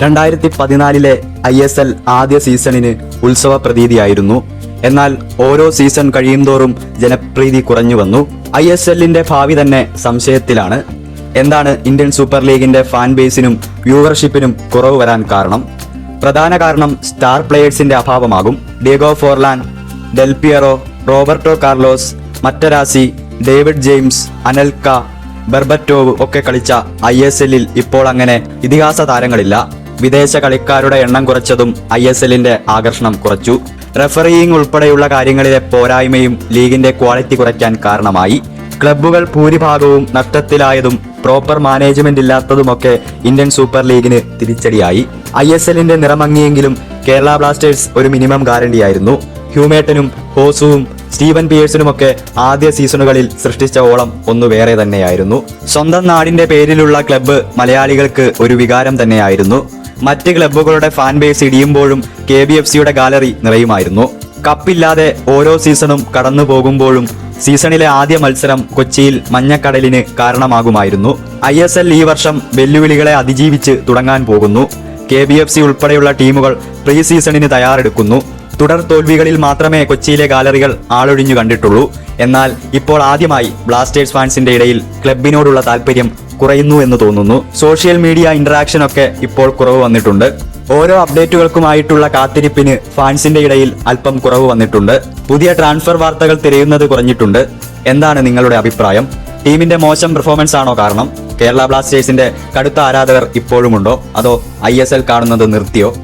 രണ്ടായിരത്തി പതിനാലിലെ I S L ആദ്യ സീസണിന് ഉത്സവ പ്രതീതിയായിരുന്നു എന്നാൽ ഓരോ സീസൺ കഴിയുംതോറും ജനപ്രീതി കുറഞ്ഞു വന്നു ഐ എസ് എല്ലിന്റെ ഭാവി തന്നെ സംശയത്തിലാണ്. എന്താണ് ഇന്ത്യൻ സൂപ്പർ ലീഗിന്റെ ഫാൻ ബേസിനും വ്യൂവർഷിപ്പിനും കുറവ് വരാൻ കാരണം? പ്രധാന കാരണം സ്റ്റാർ പ്ലേയേഴ്സിന്റെ അഭാവമാകും. Diego Forlan Del Piero Roberto Carlos Materazzi David James Anelka Berbatov ഒക്കെ കളിച്ച ഐ എസ് എല്ലിൽ ഇപ്പോൾ അങ്ങനെ ഇതിഹാസ താരങ്ങളില്ല. വിദേശ കളിക്കാരുടെ എണ്ണം കുറച്ചതും ഐ എസ് എല്ലിന്റെ ആകർഷണം കുറച്ചു. റെഫറിയിങ് ഉൾപ്പെടെയുള്ള കാര്യങ്ങളിലെ പോരായ്മയും ലീഗിന്റെ ക്വാളിറ്റി കുറയ്ക്കാൻ കാരണമായി. ക്ലബ്ബുകൾ ഭൂരിഭാഗവും നഷ്ടത്തിലായതും പ്രോപ്പർ മാനേജ്മെന്റ് ഇല്ലാത്തതുമൊക്കെ ഇന്ത്യൻ സൂപ്പർ ലീഗിന് തിരിച്ചടിയായി. ഐ എസ് എല്ലിന്റെ നിറമങ്ങിയെങ്കിലും കേരള ബ്ലാസ്റ്റേഴ്സ് ഒരു മിനിമം ഗ്യാരണ്ടിയായിരുന്നു. ഹ്യൂമേട്ടനും ഹോസുവും സ്റ്റീവൻ പിയേഴ്സിനുമൊക്കെ ആദ്യ സീസണുകളിൽ സൃഷ്ടിച്ച ഓളം ഒന്നു വേറെ തന്നെയായിരുന്നു. സ്വന്തം നാടിന്റെ പേരിലുള്ള ക്ലബ്ബ് മലയാളികൾക്ക് ഒരു വികാരം തന്നെയായിരുന്നു. മറ്റ് ക്ലബ്ബുകളുടെ ഫാൻ ബേസ് ഇടിയുമ്പോഴും കെ ബി എഫ് സിയുടെ ഗാലറി നിറയുമായിരുന്നു. കപ്പില്ലാതെ ഓരോ സീസണും കടന്നു പോകുമ്പോഴും സീസണിലെ ആദ്യ മത്സരം കൊച്ചിയിൽ മഞ്ഞക്കടലിന് കാരണമാകുമായിരുന്നു. ഐ എസ് എൽ ഈ വർഷം വെല്ലുവിളികളെ അതിജീവിച്ച് തുടങ്ങാൻ പോകുന്നു. കെ ബി എഫ് സി ഉൾപ്പെടെയുള്ള ടീമുകൾ പ്രീ സീസണിന് തയ്യാറെടുക്കുന്നു. തുടർ തോൽവികളിൽ മാത്രമേ കൊച്ചിയിലെ ഗാലറികൾ ആളൊഴിഞ്ഞു കണ്ടിട്ടുള്ളൂ. എന്നാൽ ഇപ്പോൾ ആദ്യമായി ബ്ലാസ്റ്റേഴ്സ് ഫാൻസിന്റെ ഇടയിൽ ക്ലബിനോടുള്ള താല്പര്യം കുറയുന്നു എന്ന് തോന്നുന്നു. സോഷ്യൽ മീഡിയ ഇന്ററാക്ഷൻ ഒക്കെ ഇപ്പോൾ കുറവ് വന്നിട്ടുണ്ട്. ഓരോ അപ്ഡേറ്റുകൾക്കുമായിട്ടുള്ള കാത്തിരിപ്പിന് ഫാൻസിന്റെ ഇടയിൽ അല്പം കുറവ് വന്നിട്ടുണ്ട്. പുതിയ ട്രാൻസ്ഫർ വാർത്തകൾ തിരയുന്നത് കുറഞ്ഞിട്ടുണ്ട്. എന്താണ് നിങ്ങളുടെ അഭിപ്രായം? ടീമിന്റെ മോശം പെർഫോമൻസ് ആണോ കാരണം? കേരള ബ്ലാസ്റ്റേഴ്സിന്റെ കടുത്ത ആരാധകർ ഇപ്പോഴുമുണ്ടോ? അതോ ഐ കാണുന്നത് നിർത്തിയോ?